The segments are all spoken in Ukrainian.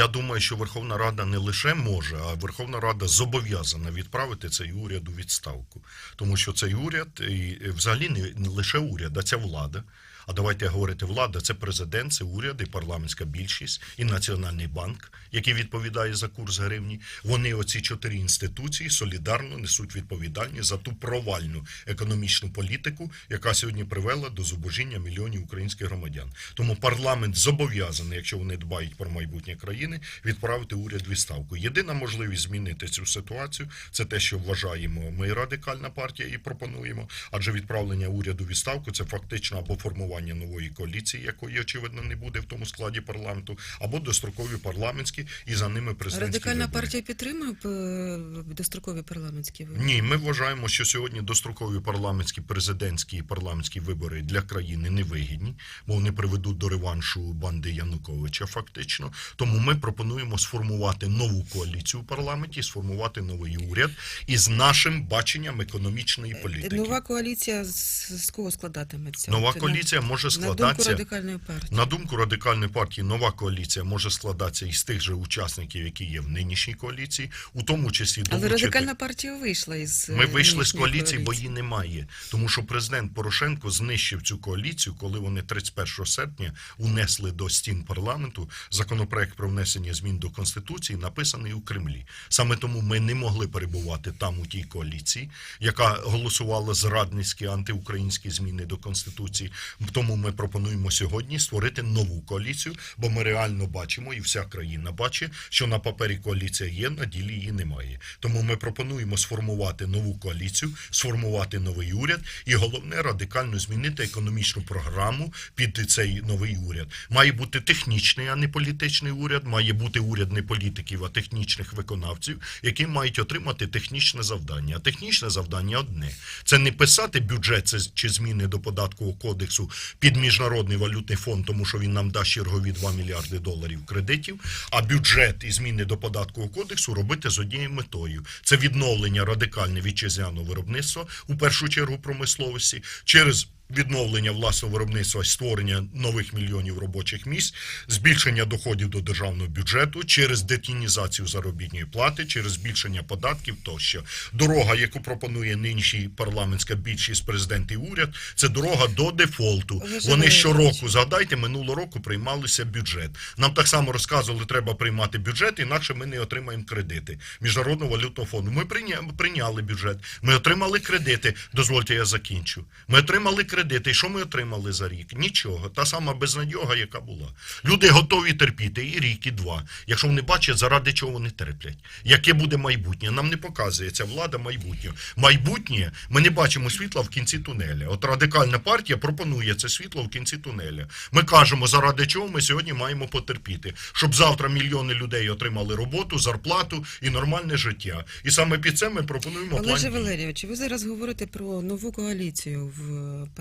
Я думаю, що Верховна Рада не лише може, а Верховна Рада зобов'язана відправити цей уряд у відставку. Тому що цей уряд, і взагалі не лише уряд, а ця влада. А давайте говорити, влада це президент, це уряд, і парламентська більшість, і Національний банк, який відповідає за курс гривні. Вони, оці чотири інституції, солідарно несуть відповідальність за ту провальну економічну політику, яка сьогодні привела до зубожіння мільйонів українських громадян. Тому парламент зобов'язаний, якщо вони дбають про майбутнє країни, відправити уряд відставку. Єдина можливість змінити цю ситуацію це те, що вважаємо ми радикальна партія і пропонуємо. Адже відправлення уряду відставку це фактично або формування нової коаліції, якої очевидно не буде в тому складі парламенту, або дострокові парламентські і за ними президентські Радикальна вибори. партія підтримує е, дострокові парламентські вибори? Ні, ми вважаємо, що сьогодні дострокові парламентські, президентські і парламентські вибори для країни невигідні, бо вони приведуть до реваншу банди Януковича. Фактично, тому ми пропонуємо сформувати нову коаліцію у парламенті, сформувати новий уряд із нашим баченням економічної політики. Нова коаліція з, кого складатиметься? Нова на- коаліція може На думку складатися. радикальної партії. На думку радикальної партії, нова коаліція може складатися із тих же учасників, які є в нинішній коаліції, у тому числі Але радикальна партія вийшла із е, Ми вийшли з нинішньої коаліції, бо її немає. Тому що президент Порошенко знищив цю коаліцію, коли вони 31 серпня унесли до стін парламенту законопроект про внесення змін до конституції, написаний у Кремлі. Саме тому ми не могли перебувати там у тій коаліції, яка голосувала зрадницькі антиукраїнські зміни до конституції. Тому ми пропонуємо сьогодні створити нову коаліцію, бо ми реально бачимо, і вся країна бачить, що на папері коаліція є, на ділі її немає. Тому ми пропонуємо сформувати нову коаліцію, сформувати новий уряд, і головне радикально змінити економічну програму під цей новий уряд. Має бути технічний, а не політичний уряд. Має бути уряд не політиків, а технічних виконавців, які мають отримати технічне завдання. А технічне завдання одне: це не писати бюджет чи зміни до податкового кодексу під міжнародний валютний фонд, тому що він нам дасть чергові 2 мільярди доларів кредитів. А бюджет і зміни до податкового кодексу робити з однією метою: це відновлення радикальне вітчизняного виробництва у першу чергу промисловості через. Відновлення власного виробництва, створення нових мільйонів робочих місць, збільшення доходів до державного бюджету через детінізацію заробітної плати, через збільшення податків тощо. Дорога, яку пропонує нинішній парламентська більшість президент і уряд, це дорога до дефолту. Вони щороку, згадайте, минулого року приймалися бюджет. Нам так само розказували, треба приймати бюджет, інакше ми не отримаємо кредити Міжнародного валютного фонду. Ми прийня- прийняли бюджет, ми отримали кредити. Дозвольте, я закінчу. Ми отримали кредити. І що ми отримали за рік? Нічого. Та сама безнадьога, яка була. Люди готові терпіти і рік, і два. Якщо вони бачать, заради чого вони терплять. Яке буде майбутнє? Нам не показує ця влада майбутнє. Майбутнє ми не бачимо світла в кінці тунеля. От радикальна партія пропонує це світло в кінці тунеля. Ми кажемо, заради чого ми сьогодні маємо потерпіти, щоб завтра мільйони людей отримали роботу, зарплату і нормальне життя. І саме під це ми пропонуємо план. Олеже. Валерійович, ви зараз говорите про нову коаліцію в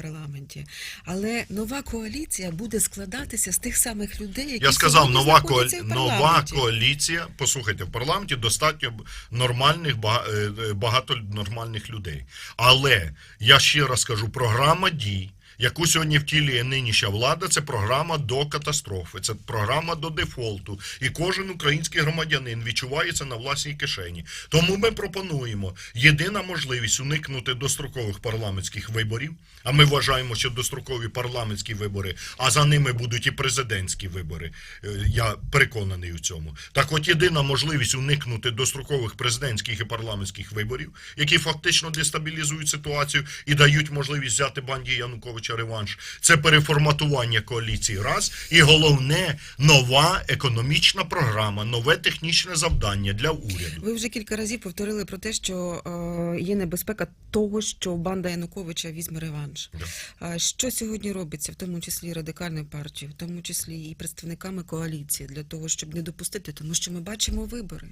парламенті, але нова коаліція буде складатися з тих самих людей, які Я сказав, нова, коалі... нова коаліція. Послухайте, в парламенті достатньо нормальних е, е, багато нормальних людей. Але я ще раз кажу, програма дій. Яку сьогодні втілює нинішня влада, це програма до катастрофи, це програма до дефолту. І кожен український громадянин відчуває це на власній кишені. Тому ми пропонуємо єдина можливість уникнути дострокових парламентських виборів. А ми вважаємо, що дострокові парламентські вибори, а за ними будуть і президентські вибори. Е, Я переконаний у цьому. Так, от єдина можливість уникнути дострокових президентських і парламентських виборів, які фактично дестабілізують ситуацію і дають можливість взяти банді Януковича реванш. Це переформатування коаліції. Раз і головне нова економічна програма, нове технічне завдання для уряду. Ви вже кілька разів повторили про те, що е, є небезпека того, що банда Януковича візьме реванш. Да. Що сьогодні робиться, в тому числі радикальною партією, в тому числі і представниками коаліції, для того, щоб не допустити, тому що ми бачимо вибори.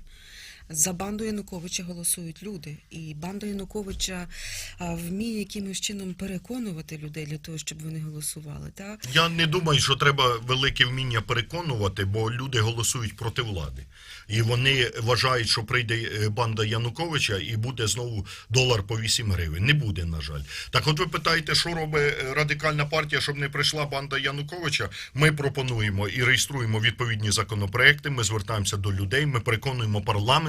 За банду Януковича голосують люди, і банда Януковича вміє якимось чином переконувати людей для того, щоб вони голосували. Так Я не думаю, що треба велике вміння переконувати, бо люди голосують проти влади. І вони вважають, що прийде е, банда Януковича і буде знову долар по 8 гривень. Не буде, на жаль. Так от ви питаєте, що робить е, радикальна партія, щоб не прийшла банда Януковича? Ми пропонуємо і реєструємо відповідні законопроекти. Ми звертаємося до людей, ми переконуємо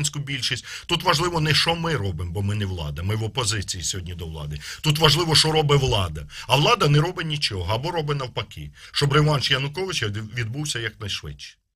парламентську більшість. Тут важливо не що ми робимо, бо ми не влада. Ми в опозиції сьогодні до влади. Тут важливо, що робить влада. А влада не робить нічого або робить навпаки, щоб реванш Януковича відбувся якнайшвидше.